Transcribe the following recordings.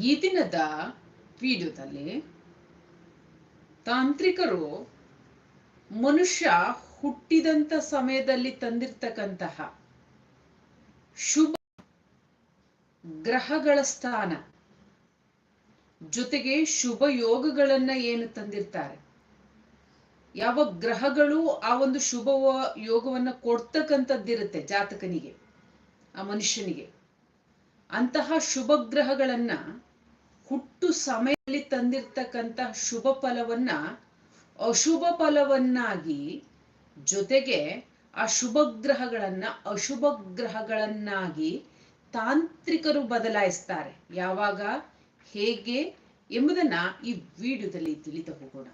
ಈ ದಿನದ ವಿಡಿಯೋದಲ್ಲಿ ತಾಂತ್ರಿಕರು ಮನುಷ್ಯ ಹುಟ್ಟಿದಂತ ಸಮಯದಲ್ಲಿ ತಂದಿರ್ತಕ್ಕಂತಹ ಶುಭ ಗ್ರಹಗಳ ಸ್ಥಾನ ಜೊತೆಗೆ ಶುಭ ಯೋಗಗಳನ್ನ ಏನು ತಂದಿರ್ತಾರೆ? ಯಾವ ಗ್ರಹಗಳು ಆ ಒಂದು ಶುಭ ಯೋಗವನ್ನ ಕೊಡ್ತಕ್ಕಂಥದ್ದಿರುತ್ತೆ ಜಾತಕನಿಗೆ, ಆ ಮನುಷ್ಯನಿಗೆ. ಅಂತಹ ಶುಭ ಗ್ರಹಗಳನ್ನ ಹುಟ್ಟು ಸಮಯದಲ್ಲಿ ತಂದಿರ್ತಕ್ಕಂಥ ಶುಭ ಫಲವನ್ನ ಅಶುಭ ಫಲವನ್ನಾಗಿ ಜೊತೆಗೆ ಆ ಶುಭ ಗ್ರಹಗಳನ್ನ ಅಶುಭ ಗ್ರಹಗಳನ್ನಾಗಿ ತಾಂತ್ರಿಕರು ಬದಲಾಯಿಸ್ತಾರೆ. ಯಾವಾಗ? ಹೇಗೆ ಎಂಬುದನ್ನ ಈ ವಿಡಿಯೋದಲ್ಲಿ ತಿಳಿದು ಹೋಗೋಣ.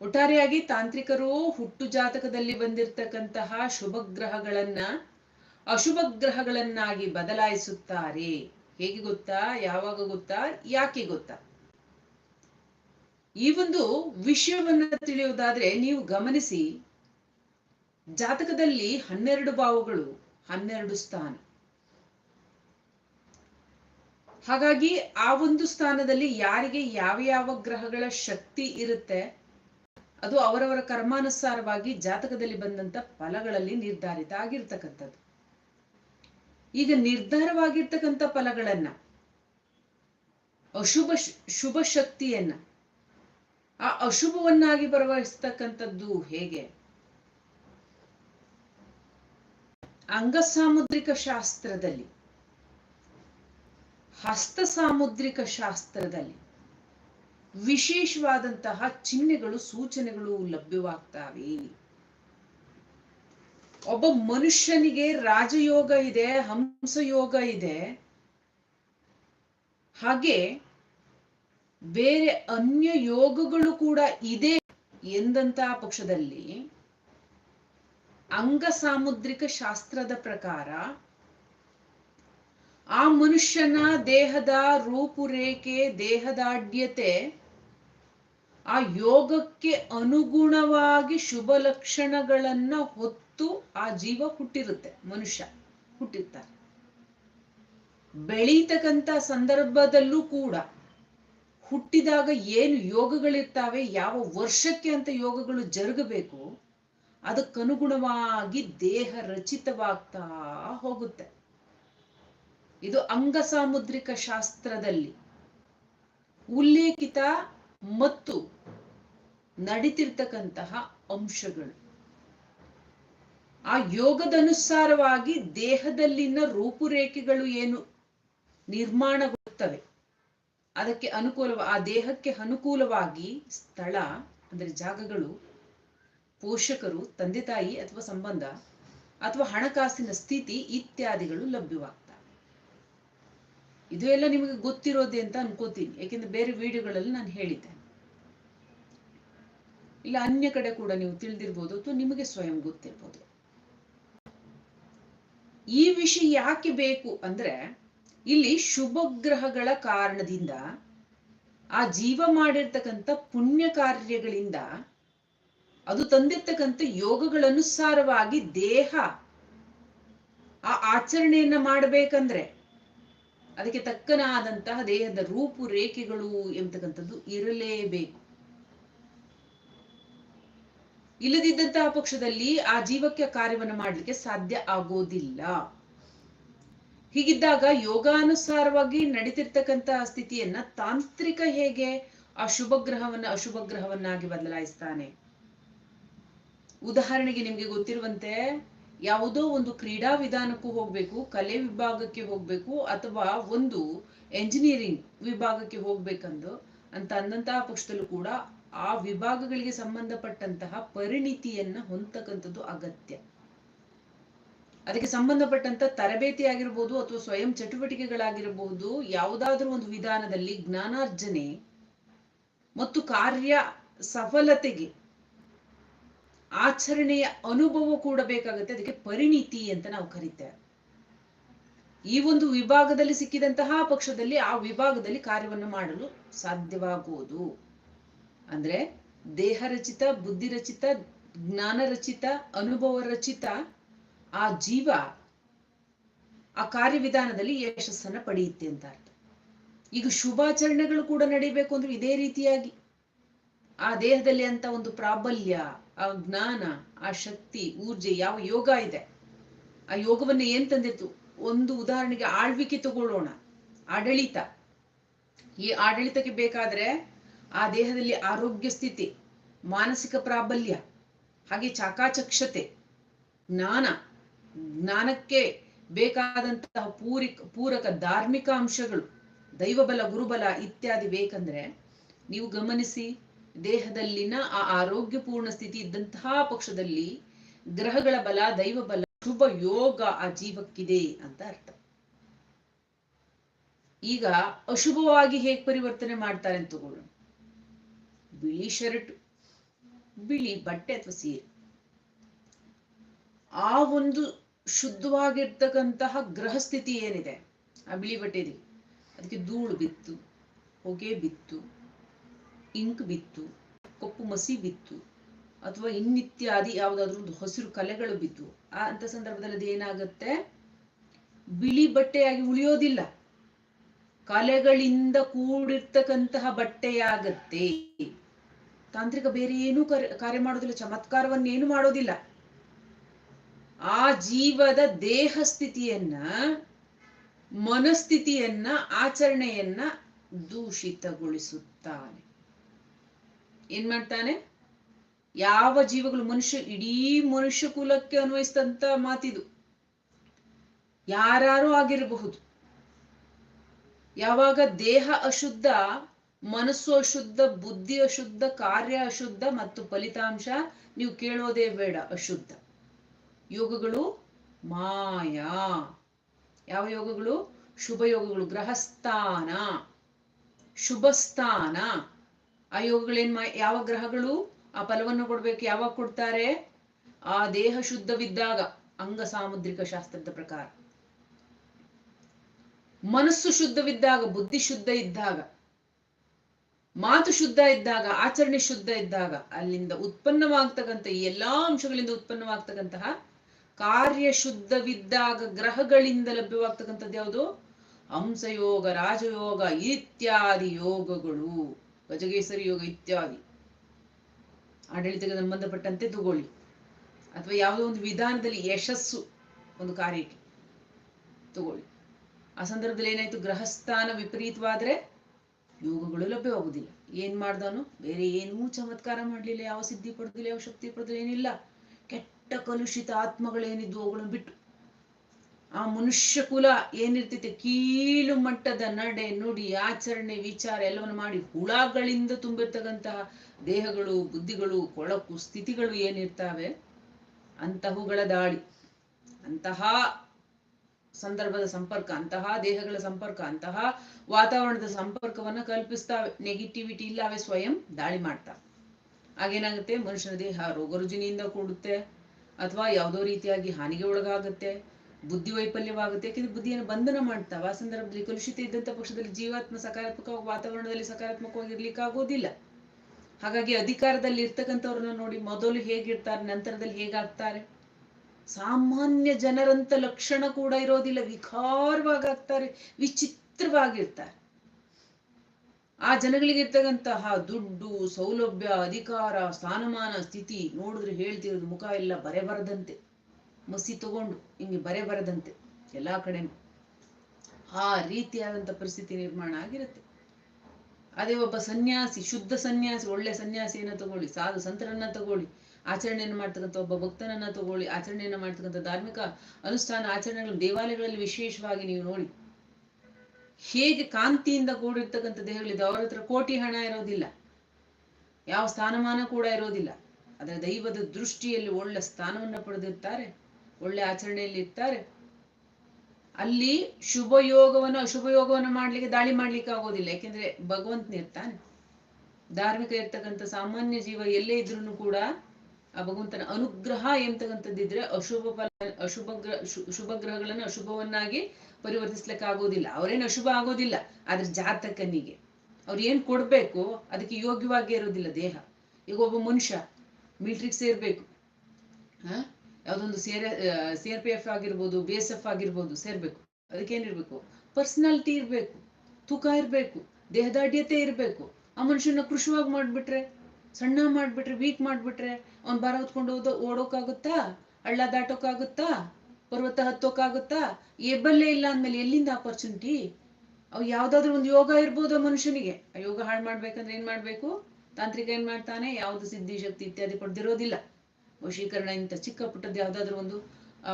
ಒಟ್ಟಾರೆಯಾಗಿ ತಾಂತ್ರಿಕರು ಹುಟ್ಟು ಜಾತಕದಲ್ಲಿ ಬಂದಿರತಕ್ಕಂತಹ ಶುಭ ಗ್ರಹಗಳನ್ನ ಅಶುಭ ಗ್ರಹಗಳನ್ನಾಗಿ ಬದಲಾಯಿಸುತ್ತಾರೆ. ಹೇಗೆ ಗೊತ್ತಾ? ಯಾವಾಗ ಗೊತ್ತಾ? ಯಾಕೆ ಗೊತ್ತಾ? ಈ ಒಂದು ವಿಷಯವನ್ನ ತಿಳಿಯುವುದಾದ್ರೆ ನೀವು ಗಮನಿಸಿ, ಜಾತಕದಲ್ಲಿ ಹನ್ನೆರಡು ಭಾವಗಳು, ಹನ್ನೆರಡು ಸ್ಥಾನ. ಹಾಗಾಗಿ ಆ ಒಂದು ಸ್ಥಾನದಲ್ಲಿ ಯಾರಿಗೆ ಯಾವ ಯಾವ ಗ್ರಹಗಳ ಶಕ್ತಿ ಇರುತ್ತೆ, ಅದು ಅವರವರ ಕರ್ಮಾನುಸಾರವಾಗಿ ಜಾತಕದಲ್ಲಿ ಬಂದಂತ ಫಲಗಳಲ್ಲಿ ನಿರ್ಧಾರಿತ ಆಗಿರ್ತಕ್ಕಂಥದ್ದು. ಈಗ ನಿರ್ಧಾರವಾಗಿರ್ತಕ್ಕಂಥ ಫಲಗಳನ್ನ, ಅಶುಭ ಶುಭ ಶಕ್ತಿಯನ್ನ, ಆ ಅಶುಭವನ್ನಾಗಿ ಬರವಹಿಸ್ತಕ್ಕಂಥದ್ದು ಹೇಗೆ? ಅಂಗಸಾಮುದ್ರಿಕ ಶಾಸ್ತ್ರದಲ್ಲಿ ಹಸ್ತ ಸಾಮುದ್ರಿಕ ಶಾಸ್ತ್ರದಲ್ಲಿ ವಿಶೇಷವಾದಂತಹ ಚಿಹ್ನೆಗಳು, ಸೂಚನೆಗಳು ಲಭ್ಯವಾಗ್ತವೆ ಒಬ್ಬ ಮನುಷ್ಯನಿಗೆ ರಾಜಯೋಗ ಇದೆ, ಹಂಸಯೋಗ ಇದೆ. ಹಾಗೆ ಬೇರೆ ಅನ್ಯ ಯೋಗಗಳು ಕೂಡ ಇದೆ ಎಂದಂತಹ ಪಕ್ಷದಲ್ಲಿ ಅಂಗ ಸಾಮುದ್ರಿಕ ಶಾಸ್ತ್ರದ ಪ್ರಕಾರ ಆ ಮನುಷ್ಯನ ದೇಹದ ರೂಪುರೇಖೆ ದೇಹದಾಢ್ಯತೆ ಆ ಯೋಗಕ್ಕೆ ಅನುಗುಣವಾಗಿ ಶುಭ ಲಕ್ಷಣಗಳನ್ನ ಹೊತ್ತು ಆ ಜೀವ ಹುಟ್ಟಿರುತ್ತೆ, ಮನುಷ್ಯ ಹುಟ್ಟಿರ್ತಾರೆ ಬೆಳೀತಕ್ಕಂತ ಸಂದರ್ಭದಲ್ಲೂ ಕೂಡ ಹುಟ್ಟಿದಾಗ ಏನು ಯೋಗಗಳಿರ್ತಾವೆ, ಯಾವ ವರ್ಷಕ್ಕೆ ಅಂತ ಯೋಗಗಳು ಜರುಗಬೇಕು, ಅದಕ್ಕನುಗುಣವಾಗಿ ದೇಹ ರಚಿತವಾಗ್ತಾ ಹೋಗುತ್ತೆ. ಇದು ಅಂಗಸಾಮುದ್ರಿಕ ಶಾಸ್ತ್ರದಲ್ಲಿ ಉಲ್ಲೇಖಿತ ಮತ್ತು ನಡೀತಿರ್ತಕ್ಕಂತಹ ಅಂಶಗಳು. ಆ ಯೋಗದನುಸಾರವಾಗಿ ದೇಹದಲ್ಲಿನ ರೂಪುರೇಖೆಗಳು ಏನು ನಿರ್ಮಾಣಗೊಳ್ಳುತ್ತವೆ. ಅದಕ್ಕೆ ಅನುಕೂಲ ಆ ದೇಹಕ್ಕೆ ಅನುಕೂಲವಾಗಿ ಸ್ಥಳ, ಅಂದ್ರೆ ಜಾಗಗಳು, ಪೋಷಕರು, ತಂದೆ ತಾಯಿ ಅಥವಾ ಸಂಬಂಧ ಅಥವಾ ಹಣಕಾಸಿನ ಸ್ಥಿತಿ ಇತ್ಯಾದಿಗಳು ಲಭ್ಯವಾಗ್ತವೆ. ಇದು ಎಲ್ಲ ನಿಮಗೆ ಗೊತ್ತಿರೋದೆ ಅಂತ ಅನ್ಕೋತೀನಿ. ಯಾಕೆಂದ್ರೆ ಬೇರೆ ವಿಡಿಯೋಗಳಲ್ಲಿ ನಾನು ಹೇಳಿದ್ದೆ ಇಲ್ಲ, ಅನ್ಯ ಕಡೆ ಕೂಡ ನೀವು ತಿಳಿದಿರ್ಬೋದು ಅಥವಾ ನಿಮಗೆ ಸ್ವಯಂ ಗೊತ್ತಿರ್ಬೋದು. ಈ ವಿಷಯ ಯಾಕೆ ಬೇಕು ಅಂದ್ರೆ ಇಲ್ಲಿ ಶುಭ ಗ್ರಹಗಳ ಕಾರಣದಿಂದ ಆ ಜೀವ ಮಾಡಿರ್ತಕ್ಕಂಥ ಪುಣ್ಯ ಕಾರ್ಯಗಳಿಂದ ಅದು ತಂದಿರ್ತಕ್ಕಂಥ ಯೋಗಗಳನುಸಾರವಾಗಿ ದೇಹ ಆ ಆಚರಣೆಯನ್ನ ಮಾಡಬೇಕಂದ್ರೆ ಅದಕ್ಕೆ ತಕ್ಕನಾದಂತಹ ದೇಹದ ರೂಪುರೇಖೆಗಳು ಎಂಬತಕ್ಕಂಥದ್ದು ಇರಲೇಬೇಕು. ಇಲ್ಲದಿದ್ದಂತಹ ಪಕ್ಷದಲ್ಲಿ ಆ ಜೀವಕ್ಕೆ ಕಾರ್ಯವನ್ನು ಮಾಡಲಿಕ್ಕೆ ಸಾಧ್ಯ ಆಗೋದಿಲ್ಲ. ಹೀಗಿದ್ದಾಗ ಯೋಗಾನುಸಾರವಾಗಿ ನಡೀತಿರ್ತಕ್ಕಂತಹ ಸ್ಥಿತಿಯನ್ನ ತಾಂತ್ರಿಕ ಹೇಗೆ ಆ ಶುಭ ಗ್ರಹವನ್ನ, ಅಶುಭ ಗ್ರಹವನ್ನಾಗಿ ಬದಲಾಯಿಸ್ತಾನೆ? ಉದಾಹರಣೆಗೆ ನಿಮ್ಗೆ ಗೊತ್ತಿರುವಂತೆ ಯಾವುದೋ ಒಂದು ಕ್ರೀಡಾ ವಿಧಾನಕ್ಕೂ ಹೋಗ್ಬೇಕು, ಕಲೆ ವಿಭಾಗಕ್ಕೆ ಹೋಗ್ಬೇಕು, ಅಥವಾ ಒಂದು ಎಂಜಿನಿಯರಿಂಗ್ ವಿಭಾಗಕ್ಕೆ ಹೋಗ್ಬೇಕಂದು ಅಂತ ಅಂದಂತಹ ಪಕ್ಷದಲ್ಲೂ ಕೂಡ ಆ ವಿಭಾಗಗಳಿಗೆ ಸಂಬಂಧಪಟ್ಟಂತಹ ಪರಿಣಿತಿಯನ್ನ ಹೊಂದತಕ್ಕಂಥದ್ದು ಅಗತ್ಯ. ಅದಕ್ಕೆ ಸಂಬಂಧಪಟ್ಟಂತ ತರಬೇತಿ ಆಗಿರ್ಬೋದು ಅಥವಾ ಸ್ವಯಂ ಚಟುವಟಿಕೆಗಳಾಗಿರಬಹುದು ಯಾವುದಾದ್ರೂ ಒಂದು ವಿಧಾನದಲ್ಲಿ ಜ್ಞಾನಾರ್ಜನೆ ಮತ್ತು ಕಾರ್ಯ ಸಫಲತೆಗೆ ಆಚರಣೆಯ ಅನುಭವ ಕೂಡ ಬೇಕಾಗುತ್ತೆ. ಅದಕ್ಕೆ ಪರಿಣಿತಿ ಅಂತ ನಾವು ಕರಿತೇವೆ. ಈ ಒಂದು ವಿಭಾಗದಲ್ಲಿ ಸಿಕ್ಕಿದಂತಹ ಪಕ್ಷದಲ್ಲಿ ಆ ವಿಭಾಗದಲ್ಲಿ ಕಾರ್ಯವನ್ನು ಮಾಡಲು ಸಾಧ್ಯವಾಗುವುದು. ಅಂದ್ರೆ ದೇಹ ರಚಿತ, ಬುದ್ಧಿ ರಚಿತ, ಜ್ಞಾನ ರಚಿತ, ಅನುಭವ ರಚಿತ, ಆ ಜೀವ ಆ ಕಾರ್ಯವಿಧಾನದಲ್ಲಿ ಯಶಸ್ಸನ್ನ ಪಡೆಯುತ್ತೆ ಅಂತ ಅರ್ಥ. ಈಗ ಶುಭಾಚರಣೆಗಳು ಕೂಡ ನಡೀಬೇಕು ಅಂದ್ರೆ ಇದೇ ರೀತಿಯಾಗಿ. ಆ ದೇಹದಲ್ಲಿ ಅಂತ ಒಂದು ಪ್ರಾಬಲ್ಯ, ಆ ಜ್ಞಾನ, ಆ ಶಕ್ತಿ, ಊರ್ಜೆ ಯಾವ ಯೋಗ ಇದೆ. ಆ ಯೋಗವನ್ನ ಏನ್ ತಂದಿತ್ತು? ಒಂದು ಉದಾಹರಣೆಗೆ ಆಳ್ವಿಕೆ ತಗೊಳ್ಳೋಣ. ಆಡಳಿತ. ಈ ಆಡಳಿತಕ್ಕೆ ಬೇಕಾದ್ರೆ ಆ ದೇಹದಲ್ಲಿ ಆರೋಗ್ಯ ಸ್ಥಿತಿ, ಮಾನಸಿಕ ಪ್ರಾಬಲ್ಯ, ಹಾಗೆ ಚಾಕಾಚಕ್ಷತೆ, ಜ್ಞಾನ, ಜ್ಞಾನಕ್ಕೆ ಬೇಕಾದಂತಹ ಪೂರಿ ಪೂರಕ ಧಾರ್ಮಿಕ ಅಂಶಗಳು, ದೈವಬಲ, ಗುರುಬಲ ಇತ್ಯಾದಿ ಬೇಕಂದ್ರೆ ನೀವು ಗಮನಿಸಿ ದೇಹದಲ್ಲಿನ ಆ ಆರೋಗ್ಯಪೂರ್ಣ ಸ್ಥಿತಿ ಇದ್ದಂತಹ ಪಕ್ಷದಲ್ಲಿ ಗ್ರಹಗಳ ಬಲ ದೈವ ಬಲ ಶುಭ ಯೋಗ ಆ ಜೀವಕ್ಕಿದೆ ಅಂತ ಅರ್ಥ. ಈಗ ಅಶುಭವಾಗಿ ಹೇಗೆ ಪರಿವರ್ತನೆ ಮಾಡ್ತಾರೆ ಅಂತ ತಗೊಳ್ಳೋಣ ಬಿಳಿ ಶರ್ಟ್, ಬಿಳಿ ಬಟ್ಟೆ ಅಥವಾ ಸೀರೆ. ಆ ಒಂದು ಶುದ್ಧವಾಗಿರ್ತಕ್ಕಂತಹ ಗ್ರಹ ಸ್ಥಿತಿ ಏನಿದೆ? ಆ ಬಿಳಿ ಬಟ್ಟೆದಿ ಅದಕ್ಕೆ ಧೂಳು ಬಿತ್ತು, ಹೊಗೆ ಬಿತ್ತು, ಇಂಕ್ ಬಿತ್ತು, ಕಪ್ಪು ಮಸಿ ಬಿತ್ತು, ಅಥವಾ ಇನ್ನಿತ್ಯಾದಿ ಯಾವುದಾದ್ರೂ ಒಂದು ಹಸಿರು ಕಲೆಗಳು ಬಿದ್ದು, ಆ ಅಂತ ಸಂದರ್ಭದಲ್ಲಿ ಅದೇನಾಗುತ್ತೆ ಬಿಳಿ ಬಟ್ಟೆಯಾಗಿ ಉಳಿಯೋದಿಲ್ಲ. ಕಲೆಗಳಿಂದ ಕೂಡಿರ್ತಕ್ಕಂತಹ ಬಟ್ಟೆಯಾಗತ್ತೆ. ತಾಂತ್ರಿಕ ಬೇರೆ ಏನೂ ಕಾರ್ಯ ಮಾಡೋದಿಲ್ಲ ಚಮತ್ಕಾರವನ್ನೇನು ಮಾಡೋದಿಲ್ಲ. ಆ ಜೀವದ ದೇಹ ಸ್ಥಿತಿಯನ್ನ ಮನಸ್ಥಿತಿಯನ್ನ, ಆಚರಣೆಯನ್ನ ದೂಷಿತಗೊಳಿಸುತ್ತಾನೆ. ಏನ್ ಮಾಡ್ತಾನೆ? ಯಾವ ಜೀವಗಳು ಮನುಷ್ಯ, ಇಡೀ ಮನುಷ್ಯ ಕುಲಕ್ಕೆ ಅನ್ವಯಿಸಿದಂತ ಮಾತಿದು. ಯಾರು ಆಗಿರಬಹುದು. ಯಾವಾಗ ದೇಹ ಅಶುದ್ಧ ಮನಸ್ಸು ಅಶುದ್ಧ, ಬುದ್ಧಿ ಅಶುದ್ಧ, ಕಾರ್ಯ ಅಶುದ್ಧ ಮತ್ತು ಫಲಿತಾಂಶ ನೀವು ಕೇಳೋದೇ ಬೇಡ, ಅಶುದ್ಧ. ಯೋಗಗಳು ಮಾಯಾ. ಯಾವ ಯೋಗಗಳು? ಶುಭ ಯೋಗಗಳು ಗ್ರಹಸ್ಥಾನ ಶುಭಸ್ಥಾನ. ಆ ಯೋಗಗಳೇನ್ ಯಾವ ಗ್ರಹಗಳು? ಆ ಫಲವನ್ನು ಕೊಡ್ಬೇಕು, ಯಾವಾಗ ಕೊಡ್ತಾರೆ? ಆ ದೇಹ ಶುದ್ಧವಿದ್ದಾಗ, ಅಂಗ ಸಾಮುದ್ರಿಕ ಶಾಸ್ತ್ರದ ಪ್ರಕಾರ. ಮನಸ್ಸು ಶುದ್ಧವಿದ್ದಾಗ, ಬುದ್ಧಿ ಶುದ್ಧ ಇದ್ದಾಗ ಮಾತು ಶುದ್ಧ ಇದ್ದಾಗ, ಆಚರಣೆ ಶುದ್ಧ ಇದ್ದಾಗ, ಅಲ್ಲಿಂದ ಉತ್ಪನ್ನವಾಗ್ತಕ್ಕಂಥ ಎಲ್ಲಾ ಅಂಶಗಳಿಂದ ಉತ್ಪನ್ನವಾಗ್ತಕ್ಕಂತಹ ಕಾರ್ಯ ಶುದ್ಧವಿದ್ದಾಗ ಗ್ರಹಗಳಿಂದ ಲಭ್ಯವಾಗ್ತಕ್ಕಂಥದ್ದು ಯಾವುದು? ಹಂಸಯೋಗ, ರಾಜಯೋಗ ಇತ್ಯಾದಿ ಯೋಗಗಳು. ಗಜಗೇಸರಿ ಯೋಗ ಇತ್ಯಾದಿ. ಆಡಳಿತಕ್ಕೆ ಸಂಬಂಧಪಟ್ಟಂತೆ ತಗೊಳ್ಳಿ. ಅಥವಾ ಯಾವುದೋ ಒಂದು ವಿಧಾನದಲ್ಲಿ ಯಶಸ್ಸು ಒಂದು ಕಾರ್ಯಕ್ಕೆ ತಗೊಳ್ಳಿ. ಆ ಸಂದರ್ಭದಲ್ಲಿ ಏನಾಯ್ತು? ಗ್ರಹಸ್ಥಾನ ವಿಪರೀತವಾದ್ರೆ ಯೋಗಗಳು ಲಭ್ಯವಾಗುವುದಿಲ್ಲ ಏನ್ ಮಾಡ್ದವನು? ಬೇರೆ ಏನೂ ಚಮತ್ಕಾರ ಮಾಡ್ಲಿಲ್ಲ, ಯಾವ ಸಿದ್ಧಿ ಪಡೆದಿಲ್ಲ, ಯಾವ ಶಕ್ತಿ ಪಡೆದಿಲ್ಲ, ಏನಿಲ್ಲ. ಕೆಟ್ಟ ಕಲುಷಿತ ಆತ್ಮಗಳೇನಿದ್ವು ಅವುಗಳನ್ನು ಬಿಟ್ಟು. ಆ ಮನುಷ್ಯ ಕುಲ ಏನಿರ್ತೈತೆ? ಕೀಳು ಮಟ್ಟದ ನಡೆ, ನುಡಿ, ಆಚರಣೆ, ವಿಚಾರ ಎಲ್ಲವನ್ನು ಮಾಡಿ ಹುಳಗಳಿಂದ ತುಂಬಿರ್ತಕ್ಕಂತಹ ದೇಹಗಳು, ಬುದ್ಧಿಗಳು, ಕೊಳಕು, ಸ್ಥಿತಿಗಳು ಏನಿರ್ತಾವೆ? ಅಂತಹುಗಳ ದಾಳಿ. ಅಂತಹ ಸಂದರ್ಭದ ಸಂಪರ್ಕ, ಅಂತಹ ದೇಹಗಳ ಸಂಪರ್ಕ, ಅಂತಹ ವಾತಾವರಣದ ಸಂಪರ್ಕವನ್ನ ಕಲ್ಪಿಸ್ತಾವೆ. ನೆಗೆಟಿವಿಟಿ ಇಲ್ಲ ಅವೇ ಸ್ವಯಂ ದಾಳಿ ಮಾಡ್ತಾವೆ ಆಗೇನಾಗುತ್ತೆ? ಮನುಷ್ಯನ ದೇಹ ರೋಗರುಜಿನಿಯಿಂದ ಕೂಡುತ್ತೆ, ಅಥವಾ ಯಾವುದೋ ರೀತಿಯಾಗಿ ಹಾನಿಗೆ ಒಳಗಾಗುತ್ತೆ, ಬುದ್ಧಿ ವೈಫಲ್ಯವಾಗುತ್ತೆ. ಯಾಕೆಂದ್ರೆ ಬುದ್ಧಿಯನ್ನು ಬಂಧನ ಮಾಡ್ತಾವ. ಆ ಸಂದರ್ಭದಲ್ಲಿ ಕಲುಷಿತ ಇದ್ದಂತ ಪಕ್ಷದಲ್ಲಿ ಜೀವಾತ್ಮ ಸಕಾರಾತ್ಮಕ ವಾತಾವರಣದಲ್ಲಿ ಸಕಾರಾತ್ಮಕವಾಗಿ ಇರ್ಲಿಕ್ಕೆ ಆಗೋದಿಲ್ಲ. ಹಾಗಾಗಿ ಅಧಿಕಾರದಲ್ಲಿ ಇರ್ತಕ್ಕಂಥವ್ರನ್ನ ನೋಡಿ ಮೊದಲು ಹೇಗಿರ್ತಾರೆ, ನಂತರದಲ್ಲಿ ಹೇಗಾಗ್ತಾರೆ? ಸಾಮಾನ್ಯ ಜನರಂತ ಲಕ್ಷಣ ಕೂಡ ಇರೋದಿಲ್ಲ ವಿಕಾರವಾಗ್ತಾರೆ ವಿಚಿತ್ರವಾಗಿರ್ತಾರೆ. ಆ ಜನಗಳಿಗೆ ಇರ್ತಕ್ಕಂತಹ ದುಡ್ಡು, ಸೌಲಭ್ಯ, ಅಧಿಕಾರ, ಸ್ಥಾನಮಾನ, ಸ್ಥಿತಿ ನೋಡಿದ್ರೆ ಹೇಳ್ತಿರೋದು ಮುಖ ಎಲ್ಲ ಬರೆ ಬರದಂತೆ ಮಸಿ ತಗೊಂಡು, ಹಿಂಗೆ ಬರೆ ಬರದಂತೆ ಎಲ್ಲಾ ಕಡೆನೂ. ಆ ರೀತಿಯಾದಂತ ಪರಿಸ್ಥಿತಿ ನಿರ್ಮಾಣ ಆಗಿರುತ್ತೆ. ಅದೇ ಒಬ್ಬ ಸನ್ಯಾಸಿ, ಶುದ್ಧ ಸನ್ಯಾಸಿ, ಒಳ್ಳೆ ಸನ್ಯಾಸಿಯನ್ನ ತಗೊಳ್ಳಿ, ಸಾಧು ಸಂತರನ್ನ ತಗೊಳ್ಳಿ ಆಚರಣೆಯನ್ನು ಮಾಡ್ತಕ್ಕಂಥ ಒಬ್ಬ ಭಕ್ತನನ್ನ ತಗೊಳ್ಳಿ, ಆಚರಣೆಯನ್ನು ಮಾಡ್ತಕ್ಕಂಥ ಧಾರ್ಮಿಕ ಅನುಷ್ಠಾನ, ಆಚರಣೆಗಳು ದೇವಾಲಯಗಳಲ್ಲಿ ವಿಶೇಷವಾಗಿ ನೀವು ನೋಡಿ. ಹೇಗೆ ಕಾಂತಿಯಿಂದ ಕೂಡಿರ್ತಕ್ಕಂಥ ದೇಹಗಳಿದೆ, ಅವರ ಹತ್ರ ಕೋಟಿ ಹಣ ಇರೋದಿಲ್ಲ. ಯಾವ ಸ್ಥಾನಮಾನ ಕೂಡ ಇರೋದಿಲ್ಲ. ಅದರ ದೈವದ ದೃಷ್ಟಿಯಲ್ಲಿ ಒಳ್ಳೆ ಸ್ಥಾನವನ್ನ ಪಡೆದಿರ್ತಾರೆ, ಒಳ್ಳೆ ಆಚರಣೆಯಲ್ಲಿ ಇರ್ತಾರೆ. ಅಲ್ಲಿ ಶುಭ ಯೋಗವನ್ನು ಅಶುಭ ಮಾಡ್ಲಿಕ್ಕೆ, ದಾಳಿ ಮಾಡ್ಲಿಕ್ಕೆ ಆಗೋದಿಲ್ಲ. ಯಾಕೆಂದ್ರೆ ಭಗವಂತನಿರ್ತಾನೆ ಧಾರ್ಮಿಕ ಇರ್ತಕ್ಕಂಥ ಸಾಮಾನ್ಯ ಜೀವ ಎಲ್ಲೇ ಇದ್ರೂ ಕೂಡ ಆ ಭಗವಂತನ ಅನುಗ್ರಹ ಎಂತಕ್ಕಂಥದ್ದಿದ್ರೆ ಅಶುಭ ಫಲ, ಅಶುಭ ಶುಭ ಗ್ರಹಗಳನ್ನು ಅಶುಭವನ್ನಾಗಿ ಪರಿವರ್ತಿಸ್ಲಿಕ್ಕೆ ಆಗೋದಿಲ್ಲ ಅವ್ರೇನು ಅಶುಭ ಆಗೋದಿಲ್ಲ. ಆದ್ರೆ ಜಾತಕನಿಗೆ ಅವ್ರು ಏನ್ ಕೊಡ್ಬೇಕು, ಅದಕ್ಕೆ ಯೋಗ್ಯವಾಗಿ ಇರೋದಿಲ್ಲ ದೇಹ. ಈಗ ಒಬ್ಬ ಮನುಷ್ಯ ಮಿಲ್ಟ್ರಿಗೆ ಸೇರ್ಬೇಕು. ಹ ಯಾವ್ದೊಂದು ಸೇರ್ ಸಿ ಆರ್ ಪಿ ಎಫ್ ಆಗಿರ್ಬೋದು ಬಿ ಎಸ್ ಎಫ್ ಆಗಿರ್ಬೋದು ಸೇರ್ಬೇಕು. ಅದಕ್ಕೇನಿರ್ಬೇಕು ಪರ್ಸನಾಲಿಟಿ ಇರಬೇಕು? ತೂಕ ಇರಬೇಕು. ದೇಹದಾಢ್ಯತೆ ಇರಬೇಕು. ಆ ಮನುಷ್ಯನ ಕೃಷಿವಾಗಿ ಮಾಡ್ಬಿಟ್ರೆ ಸಣ್ಣ ಮಾಡ್ಬಿಟ್ರೆ ವೀಕ್ ಮಾಡ್ಬಿಟ್ರೆ, ಅವ್ನ್ ಭಾರ ಹೊತ್ಕೊಂಡು ಹೋದ ಓಡೋಕ್ಕಾಗುತ್ತಾ ಹಳ್ಳ ದಾಟೋಕ್ಕಾಗುತ್ತಾ ಪರ್ವತ ಹತ್ತೋಕ್ಕಾಗುತ್ತಾ ಎಬ್ಬಲ್ಲೇ ಇಲ್ಲ ಅಂದ್ಮೇಲೆ ಎಲ್ಲಿಂದ ಆಪರ್ಚುನಿಟಿ ಅವ್ ಯಾವ್ದಾದ್ರು ಒಂದು ಯೋಗ ಇರ್ಬೋದು ಮನುಷ್ಯನಿಗೆ. ಆ ಯೋಗ ಹಾಳು ಮಾಡ್ಬೇಕಂದ್ರೆ ಏನ್ ಮಾಡ್ಬೇಕು? ತಾಂತ್ರಿಕ ಏನ್ ಮಾಡ್ತಾನೆ? ಯಾವ್ದು ಸಿದ್ಧಿ ಶಕ್ತಿ ಇತ್ಯಾದಿ ಪಡೆದಿರೋದಿಲ್ಲ. ವಶೀಕರಣ ಇಂಥ ಚಿಕ್ಕ ಪುಟ್ಟದ್ದು ಯಾವ್ದಾದ್ರು ಒಂದು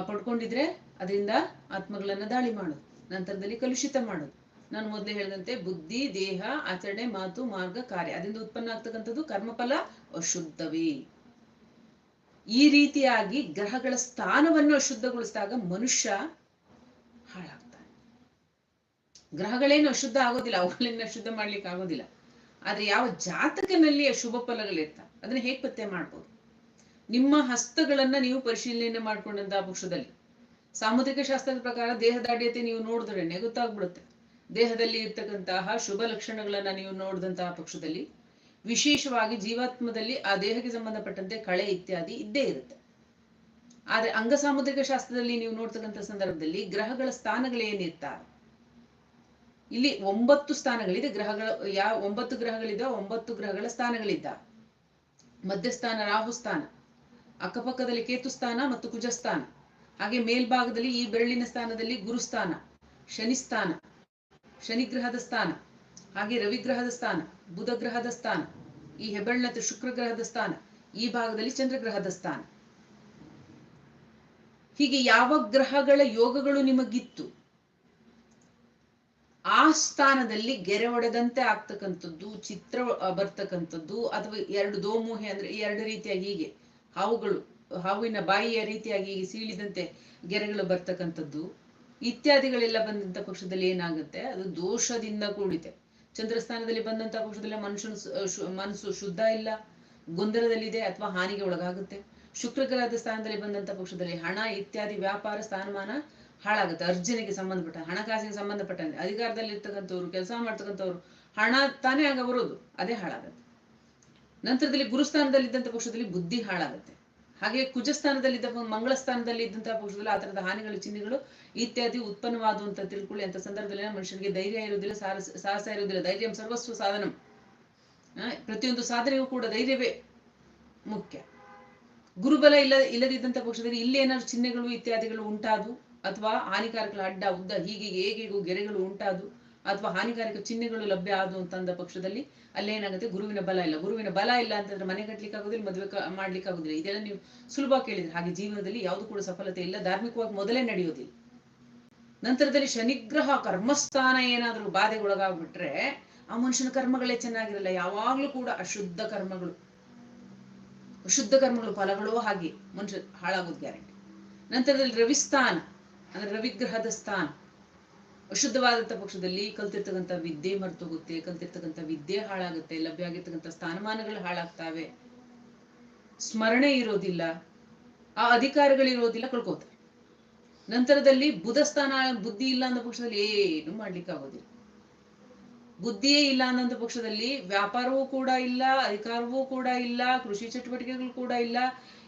ಪಡ್ಕೊಂಡಿದ್ರೆ, ಅದರಿಂದ ಆತ್ಮಗಳನ್ನ ದಾಳಿ ಮಾಡೋದು ನಂತರದಲ್ಲಿ ಕಲುಷಿತ ಮಾಡೋದು ನಾನು ಮೊದಲೇ ಹೇಳಿದಂತೆ ಬುದ್ಧಿ, ದೇಹ, ಆಚರಣೆ, ಮಾತು, ಮಾರ್ಗ, ಕಾರ್ಯ. ಅದರಿಂದ ಉತ್ಪನ್ನ ಆಗ್ತಕ್ಕಂಥದ್ದು ಕರ್ಮಫಲ ಅಶುದ್ಧವೇ. ಈ ರೀತಿಯಾಗಿ ಗ್ರಹಗಳ ಸ್ಥಾನವನ್ನು ಅಶುದ್ಧಗೊಳಿಸಿದಾಗ ಮನುಷ್ಯ ಹಾಳಾಗ್ತಾನೆ. ಗ್ರಹಗಳೇನು ಅಶುದ್ಧ ಆಗೋದಿಲ್ಲ, ಅವುಗಳನ್ನ ಅಶುದ್ಧ ಮಾಡ್ಲಿಕ್ಕೆ ಆಗೋದಿಲ್ಲ. ಆದ್ರೆ ಯಾವ ಜಾತಕನಲ್ಲಿ ಅಶುಭ ಫಲಗಳಿರ್ತಾವೆ? ಅದನ್ನ ಹೇಗೆ ಪತ್ತೆ ಮಾಡ್ಬೋದು? ನಿಮ್ಮ ಹಸ್ತಗಳನ್ನ ನೀವು ಪರಿಶೀಲನೆ ಮಾಡ್ಕೊಂಡಂತಹ ಪಕ್ಷದಲ್ಲಿ ಸಾಮುದ್ರಿಕ ಶಾಸ್ತ್ರದ ಪ್ರಕಾರ ದೇಹದಾಡ್ಯತೆ ನೀವು ನೋಡಿದ್ರೆ ಗೊತ್ತಾಗ್ಬಿಡುತ್ತೆ ದೇಹದಲ್ಲಿ ಇರ್ತಕ್ಕಂತಹ ಶುಭ ಲಕ್ಷಣಗಳನ್ನ ನೀವು ನೋಡಿದಂತಹ ಪಕ್ಷದಲ್ಲಿ, ವಿಶೇಷವಾಗಿ ಜೀವಾತ್ಮದಲ್ಲಿ ಆ ದೇಹಕ್ಕೆ ಸಂಬಂಧಪಟ್ಟಂತೆ ಕಳೆ ಇತ್ಯಾದಿ ಇದ್ದೇ ಇರುತ್ತೆ. ಆದ್ರೆ ಅಂಗ ಸಾಮುದ್ರಿಕ ಶಾಸ್ತ್ರದಲ್ಲಿ ನೀವು ನೋಡ್ತಕ್ಕಂಥ ಸಂದರ್ಭದಲ್ಲಿ ಗ್ರಹಗಳ ಸ್ಥಾನಗಳೇನಿರ್ತಾರೆ ಇಲ್ಲಿ ಒಂಬತ್ತು ಸ್ಥಾನಗಳಿದೆ, ಗ್ರಹಗಳ ಯಾವ ಒಂಬತ್ತು ಗ್ರಹಗಳಿದೆ ಒಂಬತ್ತು ಗ್ರಹಗಳ ಸ್ಥಾನಗಳಿದ್ದ ಮಧ್ಯಸ್ಥಾನ ರಾಹು ಸ್ಥಾನ ಅಕ್ಕಪಕ್ಕದಲ್ಲಿ ಕೇತು ಸ್ಥಾನ ಮತ್ತು ಕುಜಸ್ಥಾನ. ಹಾಗೆ ಮೇಲ್ಭಾಗದಲ್ಲಿ ಈ ಬೆರಳಿನ ಸ್ಥಾನದಲ್ಲಿ ಗುರುಸ್ಥಾನ ಶನಿ ಸ್ಥಾನ ಶನಿ ಗ್ರಹದ ಸ್ಥಾನ. ಹಾಗೆ ರವಿಗ್ರಹದ ಸ್ಥಾನ ಬುಧ ಗ್ರಹದ ಸ್ಥಾನ, ಈ ಹೆಬ್ಬೆರಳಿನ ಶುಕ್ರ ಗ್ರಹದ ಸ್ಥಾನ, ಈ ಭಾಗದಲ್ಲಿ ಚಂದ್ರಗ್ರಹದ ಸ್ಥಾನ. ಹೀಗೆ ಯಾವ ಗ್ರಹಗಳ ಯೋಗಗಳು ನಿಮಗಿತ್ತು? ಆ ಸ್ಥಾನದಲ್ಲಿ ಗೆರೆ ಒಡೆದಂತೆ ಆಗ್ತಕ್ಕಂಥದ್ದು, ಚಿತ್ರ ಬರ್ತಕ್ಕಂಥದ್ದು, ಅಥವಾ ಎರಡು ದೋಮೋಹೆ ಅಂದ್ರೆ ಎರಡು ರೀತಿಯಾಗಿ ಹೀಗೆ ಹಾವುಗಳು, ಹಾವಿನ ಬಾಯಿಯ ರೀತಿಯಾಗಿ ಹೀಗೆ ಸೀಳಿದಂತೆ ಗೆರೆಗಳು ಬರ್ತಕ್ಕಂಥದ್ದು. ಇತ್ಯಾದಿಗಳೆಲ್ಲ ಬಂದಂತ ಪಕ್ಷದಲ್ಲಿ ಏನಾಗುತ್ತೆ? ಅದು ದೋಷದಿಂದ ಕೂಡಿದೆ. ಚಂದ್ರಸ್ಥಾನದಲ್ಲಿ ಬಂದಂತ ಪಕ್ಷದಲ್ಲಿ ಮನುಷ್ಯನ ಮನಸ್ಸು ಶುದ್ಧ ಇಲ್ಲ, ಗೊಂದಲದಲ್ಲಿದೆ ಅಥವಾ ಹಾನಿಗೆ ಒಳಗಾಗುತ್ತೆ. ಶುಕ್ರಗ್ರಹದ ಸ್ಥಾನದಲ್ಲಿ ಬಂದಂತ ಪಕ್ಷದಲ್ಲಿ ಹಣ, ಇತ್ಯಾದಿ, ವ್ಯಾಪಾರ, ಸ್ಥಾನಮಾನ ಹಾಳಾಗುತ್ತೆ. ಅರ್ಜನೆಗೆ ಸಂಬಂಧಪಟ್ಟ, ಹಣಕಾಸಿಗೆ ಸಂಬಂಧಪಟ್ಟಂತೆ ಅಧಿಕಾರದಲ್ಲಿ ಇರ್ತಕ್ಕಂಥವ್ರು ಕೆಲಸ ಮಾಡ್ತಕ್ಕಂಥವ್ರು, ಹಣ ತಾನೇ ಆಗ ಬರೋದು. ಅದೇ ಹಾಳಾಗತ್ತೆ. ನಂತರದಲ್ಲಿ ಗುರುಸ್ಥಾನದಲ್ಲಿ ಇದ್ದಂಥ ಪಕ್ಷದಲ್ಲಿ ಬುದ್ಧಿ ಹಾಳಾಗುತ್ತೆ. ಹಾಗೆ ಕುಜಸ್ಥಾನದಲ್ಲಿದ್ದ ಮಂಗಳ ಸ್ಥಾನದಲ್ಲಿ ಇದ್ದಂತಹ ಪುರುಷದಲ್ಲಿ ಆ ತರದ ಹಾನಿಗಳು, ಚಿಹ್ನೆಗಳು ಇತ್ಯಾದಿ ಉತ್ಪನ್ನವಾದವು ಅಂತ ತಿಳ್ಕೊಳ್ಳಿ ಅಂತ ಸಂದರ್ಭದಲ್ಲಿ ಮನುಷ್ಯನಿಗೆ ಧೈರ್ಯ ಇರುವುದಿಲ್ಲ ಸಾಹಸ ಸಾಹಸ ಇರುವುದಿಲ್ಲ. ಧೈರ್ಯ ಸರ್ವಸ್ವ ಸಾಧನಂ. ಪ್ರತಿಯೊಂದು ಸಾಧನೆಯೂ ಕೂಡ ಧೈರ್ಯವೇ ಮುಖ್ಯ. ಗುರುಬಲ ಇಲ್ಲ ಇಲ್ಲದಿದ್ದಂಥ ಪಕ್ಷದಲ್ಲಿ ಇಲ್ಲಿ ಏನಾದ್ರು ಚಿಹ್ನೆಗಳು, ಇತ್ಯಾದಿಗಳು ಉಂಟಾದು, ಅಥವಾ ಹಾನಿಕಾರಕ ಅಡ್ಡ, ಉದ್ದ, ಹೀಗೆ ಹೇಗೆಗೂ ಗೆರೆಗಳು ಉಂಟಾದು ಅಥವಾ ಹಾನಿಕಾರಕ ಚಿಹ್ನೆಗಳು ಲಭ್ಯ ಆದು ಅಂತಂದ ಪಕ್ಷದಲ್ಲಿ ಅಲ್ಲೇ ಏನಾಗುತ್ತೆ ಗುರುವಿನ ಬಲ ಇಲ್ಲ. ಗುರುವಿನ ಬಲ ಇಲ್ಲ ಅಂತಂದ್ರೆ ಮನೆ ಕಟ್ಟಲಿಕ್ಕೆ ಆಗೋದಿಲ್ಲ, ಮದುವೆ ಮಾಡ್ಲಿಕ್ಕೆ ಆಗೋದಿಲ್ಲ. ಇದೆಲ್ಲ ನೀವು ಸುಲಭ ಕೇಳಿದ್ರೆ. ಹಾಗೆ ಜೀವನದಲ್ಲಿ ಯಾವುದು ಕೂಡ ಸಫಲತೆ ಇಲ್ಲ. ಧಾರ್ಮಿಕವಾಗಿ ಮೊದಲೇ ನಡೆಯೋದಿಲ್ಲ. ನಂತರದಲ್ಲಿ ಶನಿಗ್ರಹ, ಕರ್ಮಸ್ಥಾನ ಏನಾದ್ರೂ ಬಾಧೆಗೊಳಗಾಗ್ಬಿಟ್ರೆ ಆ ಮನುಷ್ಯನ ಕರ್ಮಗಳೇ ಚೆನ್ನಾಗಿರಲ್ಲ. ಯಾವಾಗ್ಲೂ ಕೂಡ ಅಶುದ್ಧ ಕರ್ಮಗಳು. ಅಶುದ್ಧ ಕರ್ಮಗಳು ಫಲಗಳು ಹಾಗೆ ಮನುಷ್ಯ ಹಾಳಾಗೋದು ಗ್ಯಾರಂಟಿ. ನಂತರದಲ್ಲಿ ರವಿಸ್ಥಾನ. ಅಂದ್ರೆ ರವಿಗ್ರಹದ ಸ್ಥಾನ. ಅಶುದ್ಧವಾದಂತ ಪಕ್ಷದಲ್ಲಿ ಕಲ್ತಿರ್ತಕ್ಕಂಥ ವಿದ್ಯೆ ಮರ್ತೋಗುತ್ತೆ, ಕಲ್ತಿರ್ತಕ್ಕಂಥ ವಿದ್ಯೆ ಹಾಳಾಗುತ್ತೆ, ಲಭ್ಯ ಆಗಿರ್ತಕ್ಕಂಥ ಸ್ಥಾನಮಾನಗಳು ಹಾಳಾಗ್ತಾವೆ. ಸ್ಮರಣೆ ಇರೋದಿಲ್ಲ, ಆ ಅಧಿಕಾರಗಳಿರೋದಿಲ್ಲ ಕಳ್ಕೋತಾರೆ ನಂತರದಲ್ಲಿ ಬುಧ ಸ್ಥಾನ, ಬುದ್ಧಿ ಇಲ್ಲ ಅಂದ ಪಕ್ಷದಲ್ಲಿ ಏನು ಮಾಡ್ಲಿಕ್ಕೆ ಆಗೋದಿಲ್ಲ. ಬುದ್ಧಿಯೇ ಇಲ್ಲ ಅನ್ನೋ ಪಕ್ಷದಲ್ಲಿ ವ್ಯಾಪಾರವೂ ಕೂಡ ಇಲ್ಲ, ಅಧಿಕಾರವೂ ಕೂಡ ಇಲ್ಲ, ಕೃಷಿ ಚಟುವಟಿಕೆಗಳು ಕೂಡ ಇಲ್ಲ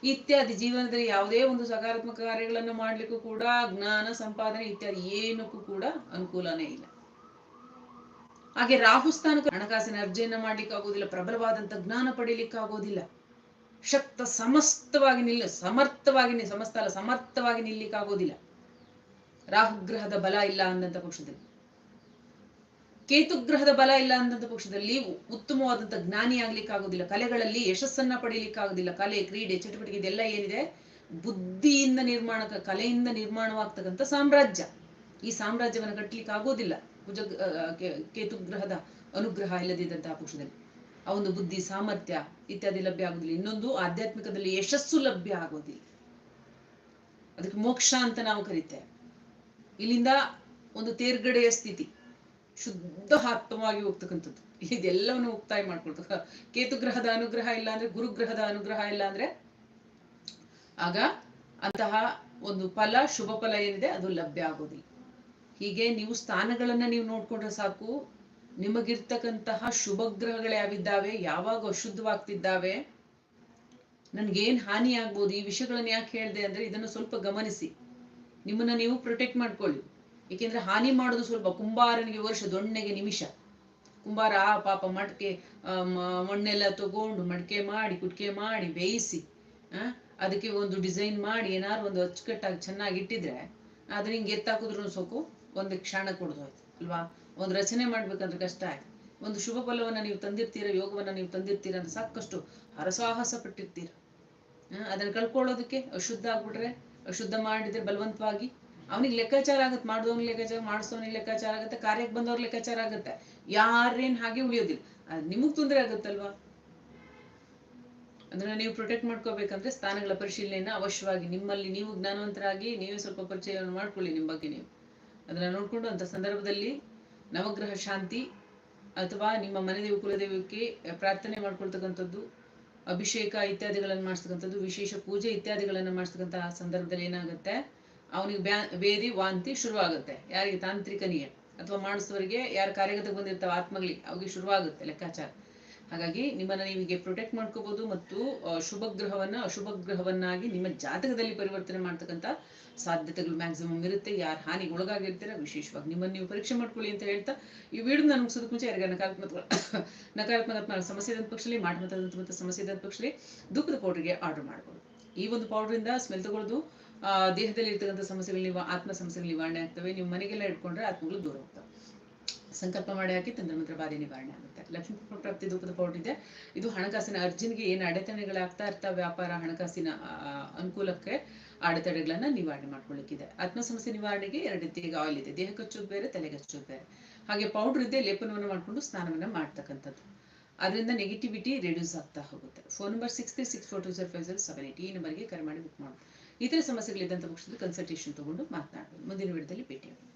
ಇತ್ಯಾದಿ ಜೀವನದಲ್ಲಿ ಯಾವುದೇ ಒಂದು ಸಕಾರಾತ್ಮಕ ಕಾರ್ಯಗಳನ್ನು ಮಾಡ್ಲಿಕ್ಕೂ ಕೂಡ ಜ್ಞಾನ, ಸಂಪಾದನೆ ಇತ್ಯಾದಿ ಏನಕ್ಕೂ ಕೂಡ ಅನುಕೂಲನೇ ಇಲ್ಲ. ಹಾಗೆ ರಾಹು ಸ್ಥಾನಕ್ಕೆ ಹಣಕಾಸಿನ ಅರ್ಜಿಯನ್ನ ಮಾಡ್ಲಿಕ್ಕೆ ಆಗೋದಿಲ್ಲ ಪ್ರಬಲವಾದಂತ ಜ್ಞಾನ ಪಡೀಲಿಕ್ಕೆ ಆಗೋದಿಲ್ಲ ಶಕ್ತ ಸಮಸ್ತವಾಗಿ ನಿಲ್ಲ ಸಮರ್ಥವಾಗಿ ಸಮಸ್ತ ಅಲ್ಲ, ಸಮರ್ಥವಾಗಿ ನಿಲ್ಲಿಕ್ಕಾಗೋದಿಲ್ಲ. ರಾಹುಗ್ರಹದ ಬಲ ಇಲ್ಲ ಅಂದಂತ ಪಕ್ಷದಲ್ಲಿ. ಕೇತುಗ್ರಹದ ಬಲ ಇಲ್ಲ ಅಂತ ಪಕ್ಷದಲ್ಲಿ ಉತ್ತಮವಾದಂಥ ಜ್ಞಾನಿ ಆಗ್ಲಿಕ್ಕೆ ಆಗೋದಿಲ್ಲ ಕಲೆಗಳಲ್ಲಿ ಯಶಸ್ಸನ್ನ ಪಡೀಲಿಕ್ಕೆ ಆಗೋದಿಲ್ಲ ಕಲೆ, ಕ್ರೀಡೆ, ಚಟುವಟಿಕೆ ಇದೆಲ್ಲ ಏನಿದೆ? ಬುದ್ಧಿಯಿಂದ ನಿರ್ಮಾಣ, ಕಲೆಯಿಂದ ನಿರ್ಮಾಣವಾಗ್ತಕ್ಕಂಥ ಸಾಮ್ರಾಜ್ಯ. ಈ ಸಾಮ್ರಾಜ್ಯವನ್ನು ಕಟ್ಟಲಿಕ್ಕೆ ಆಗೋದಿಲ್ಲ ಕುಜ ಕೇತುಗ್ರಹದ ಅನುಗ್ರಹ ಇಲ್ಲದಿದ್ದಂತಹ ಪಕ್ಷದಲ್ಲಿ. ಆ ಒಂದು ಬುದ್ಧಿ, ಸಾಮರ್ಥ್ಯ ಇತ್ಯಾದಿ ಲಭ್ಯ ಆಗೋದಿಲ್ಲ. ಇನ್ನೊಂದು ಆಧ್ಯಾತ್ಮಿಕದಲ್ಲಿ ಯಶಸ್ಸು ಲಭ್ಯ ಆಗೋದಿಲ್ಲ. ಅದಕ್ಕೆ ಮೋಕ್ಷ ಅಂತ ನಾವು ಕರಿತೇವೆ. ಇಲ್ಲಿಂದ ಒಂದು ತೇರ್ಗಡೆಯ ಸ್ಥಿತಿ. ಶುದ್ಧ ಆತ್ಮವಾಗಿ ಹೋಗ್ತಕ್ಕಂಥದ್ದು. ಇದೆಲ್ಲವನ್ನು ಮುಕ್ತಾಯ ಕೇತು ಕೇತುಗ್ರಹದ ಅನುಗ್ರಹ ಇಲ್ಲ ಅಂದ್ರೆ ಗುರುಗ್ರಹದ ಅನುಗ್ರಹ ಇಲ್ಲ ಅಂದ್ರೆ ಆಗ ಅಂತಹ ಒಂದು ಫಲ, ಶುಭ ಫಲ ಏನಿದೆ ಅದು ಲಭ್ಯ ಆಗೋದಿಲ್ಲ. ಹೀಗೆ ನೀವು ಸ್ಥಾನಗಳನ್ನ ನೀವು ನೋಡ್ಕೊಂಡ್ರೆ ಸಾಕು. ನಿಮಗಿರ್ತಕ್ಕಂತಹ ಶುಭ ಗ್ರಹಗಳು ಯಾವಿದ್ದಾವೆ ಯಾವಾಗ ಅಶುದ್ಧವಾಗ್ತಿದ್ದಾವೆ, ನನ್ಗೇನ್ ಹಾನಿ ಆಗ್ಬೋದು ಈ ವಿಷಯಗಳನ್ನ ಯಾಕೆ ಹೇಳ್ದೆ ಅಂದ್ರೆ ಇದನ್ನು ಸ್ವಲ್ಪ ಗಮನಿಸಿ. ನಿಮ್ಮನ್ನ ನೀವು ಪ್ರೊಟೆಕ್ಟ್ ಮಾಡ್ಕೊಳ್ಳಿ. ಏಕೆಂದ್ರೆ ಹಾನಿ ಮಾಡೋದು ಸ್ವಲ್ಪ ಕುಂಬಾರನಿಗೆ ವರ್ಷ, ದೊಣ್ಣೆಗೆ ನಿಮಿಷ. ಕುಂಬಾರ, ಆ ಪಾಪ ಮಡಕೆ ಮಣ್ಣೆಲ್ಲ ತಗೊಂಡು ಮಡಕೆ ಮಾಡಿ, ಕುಟ್ಕೆ ಮಾಡಿ, ಬೇಯಿಸಿ ಅದಕ್ಕೆ ಒಂದು ಡಿಸೈನ್ ಮಾಡಿ, ಏನಾದ್ರು ಒಂದು ಅಚ್ಚುಕಟ್ಟಾಗಿ ಚೆನ್ನಾಗಿ ಇಟ್ಟಿದ್ರೆ ಅದ್ರ ಹಿಂಗೆ ಎತ್ತಾಕಿದ್ರು ಸೊಕು ಒಂದು ಕ್ಷಣ ಕೊಡ್ದು ಅಲ್ವಾ? ಒಂದು ರಚನೆ ಮಾಡ್ಬೇಕಂದ್ರೆ ಕಷ್ಟ ಆಯ್ತು. ಒಂದು ಶುಭ ಫಲವನ್ನ ನೀವು ತಂದಿರ್ತೀರ, ಯೋಗವನ್ನ ನೀವು ತಂದಿರ್ತೀರ ಅಂತ ಸಾಕಷ್ಟು ಹರಸಾಹಸ ಪಟ್ಟಿರ್ತೀರ. ಅದನ್ನ ಕಳ್ಕೊಳ್ಳೋದಕ್ಕೆ ಅಶುದ್ಧ ಆಗ್ಬಿಟ್ರೆ, ಅಶುದ್ಧ ಮಾಡಿದ್ರೆ ಬಲವಂತವಾಗಿ ಅವನಿಗೆ ಲೆಕ್ಕಾಚಾರ ಆಗುತ್ತೆ ಮಾಡಿದವನಿಗೆ ಲೆಕ್ಕಾಚಾರ, ಮಾಡಿಸೋನಿಗೆ ಲೆಕ್ಕಾಚಾರ ಆಗುತ್ತೆ, ಕಾರ್ಯಕ್ಕೆ ಬಂದವ್ರ ಲೆಕ್ಕಾಚಾರ ಆಗುತ್ತೆ. ಯಾರೇನ್ ಹಾಗೆ ಉಳಿಯೋದಿಲ್ಲ. ನಿಮಗ್ ತೊಂದರೆ ಆಗುತ್ತಲ್ವಾ? ಅದನ್ನ ನೀವು ಪ್ರೊಟೆಕ್ಟ್ ಮಾಡ್ಕೋಬೇಕಂದ್ರೆ ಸ್ಥಾನಗಳ ಪರಿಶೀಲನೆಯನ್ನ ಅವಶ್ಯವಾಗಿ. ನಿಮ್ಮಲ್ಲಿ ನೀವು ಜ್ಞಾನವಂತರಾಗಿ ನೀವೇ ಸ್ವಲ್ಪ ಪರಿಚಯವನ್ನು ಮಾಡ್ಕೊಳ್ಳಿ ನಿಮ್ಮ ಬಗ್ಗೆ ನೀವು. ಅದನ್ನ ನೋಡ್ಕೊಂಡು ಅಂತ ಸಂದರ್ಭದಲ್ಲಿ ನವಗ್ರಹ ಶಾಂತಿ ಅಥವಾ ನಿಮ್ಮ ಮನೆದೇವಿ, ಕುಲದೇವಕ್ಕೆ ಪ್ರಾರ್ಥನೆ ಮಾಡ್ಕೊಳ್ತಕ್ಕಂಥದ್ದು, ಅಭಿಷೇಕ ಇತ್ಯಾದಿಗಳನ್ನು ಮಾಡಿಸ್ತಕ್ಕಂಥದ್ದು, ವಿಶೇಷ ಪೂಜೆ ಇತ್ಯಾದಿಗಳನ್ನು ಮಾಡಿಸ್ತಕ್ಕಂತಹ ಸಂದರ್ಭದಲ್ಲಿ ಏನಾಗುತ್ತೆ? ಅವನಿಗೆ ಬ್ಯಾ, ಬೇದಿ, ವಾಂತಿ ಶುರುವಾಗುತ್ತೆ. ಯಾರಿಗೆ? ತಾಂತ್ರಿಕನಿಗೆ ಅಥವಾ ಮಾಡಿಸೋರಿಗೆ ಯಾರು ಕಾರ್ಯಗತಕ್ಕೆ ಬಂದಿರ್ತಾವ ಆತ್ಮಗಳಿಗೆ ಅವಿಗೆ ಶುರುವಾಗುತ್ತೆ ಲೆಕ್ಕಾಚಾರ. ಹಾಗಾಗಿ ನಿಮ್ಮನ್ನ ನೀವಿಗೆ ಪ್ರೊಟೆಕ್ಟ್ ಮಾಡ್ಕೋಬಹುದು ಮತ್ತು ಶುಭ ಗ್ರಹವನ್ನ ಅಶುಭ ಗ್ರಹವನ್ನಾಗಿ ನಿಮ್ಮ ಜಾತಕದಲ್ಲಿ ಪರಿವರ್ತನೆ ಮಾಡ್ತಕ್ಕಂಥ ಸಾಧ್ಯತೆಗಳು ಮ್ಯಾಕ್ಸಿಮಮ್ ಇರುತ್ತೆ. ಯಾರು ಹಾನಿಗೆ ಒಳಗಾಗಿರ್ತೀರ ವಿಶೇಷವಾಗಿ ನಿಮ್ಮನ್ನು ನೀವು ಪರೀಕ್ಷೆ ಮಾಡ್ಕೊಳ್ಳಿ ಅಂತ ಹೇಳ್ತಾ, ಈ ವಿಡಿಯೋ ನಾನು ಮುಗಿಸೋದಕ್ಕೆ ಮುಂಚೆ ಯಾರಿಗೆ ನಕಾರಾತ್ಮಕ ನಕಾರಾತ್ಮಕ ಸಮಸ್ಯೆ ಇದ್ದ ಪಕ್ಷದಲ್ಲಿ ಮಾಡಿ ಮತ್ತು ಸಮಸ್ಯೆ ಇದ್ದ ಪಕ್ಷದಲ್ಲಿ ದುಃಖದ ಪೌಡ್ರಿಗೆ ಆರ್ಡರ್ ಮಾಡ್ಬೋದು ಈ ಒಂದು ಪೌಡ್ರಿಂದ ಸ್ಮೆಲ್ ತಗೊಳ್ಳೋದು ದೇಹದಲ್ಲಿ ಇರ್ತಕ್ಕಂಥ ಸಮಸ್ಯೆಗಳು ನೀವು ಆತ್ಮ ಸಮಸ್ಯೆಗಳು ನಿವಾರಣೆ ಆಗ್ತವೆ. ನಿಮ್ಮ ಮನೆಗೆಲ್ಲ ಇಟ್ಕೊಂಡ್ರೆ ಆತ್ಮಗಳು ದೂರ ಹೋಗ್ತವೆ. ಸಂಕಲ್ಪ ಮಾಡಿ ಹಾಕಿ ತಂತ್ರಮಂತ್ರ ಬಾಧೆ ನಿವಾರಣೆ ಆಗುತ್ತೆ. ಲಕ್ಷ್ಮೀ ಪ್ರಾಪ್ತಿ ಧೂಪದ ಪೌಡರ್ ಇದೆ. ಇದು ಹಣಕಾಸಿನ ಅರ್ಜುನ್ಗೆ ಏನು ಅಡೆತಡೆಗಳಾಗ್ತಾ ಇರ್ತಾವೆ ವ್ಯಾಪಾರ, ಹಣಕಾಸಿನ ಅನುಕೂಲಕ್ಕೆ ಅಡೆತಡೆಗಳನ್ನ ನಿವಾರಣೆ ಮಾಡ್ಕೊಳ್ಳಿಕ್ಕಿದೆ ಆತ್ಮ ಸಮಸ್ಯೆ ನಿವಾರಣೆಗೆ ಎರಡು ರೀತಿಯಾಗಿ ಆಯಿಲ್ ಇದೆ. ದೇಹಕ್ಕೆ ಹಚ್ಚೋದು ಬೇರೆ ತಲೆಗೆ ಹಚ್ಚೋದು ಬೇರೆ. ಹಾಗೆ ಪೌಡರ್ ಇದೆ ಲೇಪನವನ್ನು ಮಾಡಿಕೊಂಡು ಸ್ನಾನವನ್ನ ಮಾಡ್ತಕ್ಕಂಥದ್ದು. ಅದರಿಂದ ನೆಗೆಟಿವಿಟಿ ರಿಡ್ಯೂಸ್ ಆಗ್ತಾ ಹೋಗುತ್ತೆ. Phone number six three six four two zero five seven eight ಈ ನಂಬರ್ಗೆ ಕರೆ ಮಾಡಿ ಬುಕ್ ಮಾಡಿ. ಇತರ ಸಮಸ್ಯೆಗಳಿದ್ದಂಥ ಪಕ್ಷದಲ್ಲಿ ಕನ್ಸಲ್ಟೇಷನ್ ತಗೊಂಡು ಮಾತನಾಡ್ಬೋದು. ಮುಂದಿನ ವಿಡಿಯೋದಲ್ಲಿ ಭೇಟಿಯಾಗೋಣ.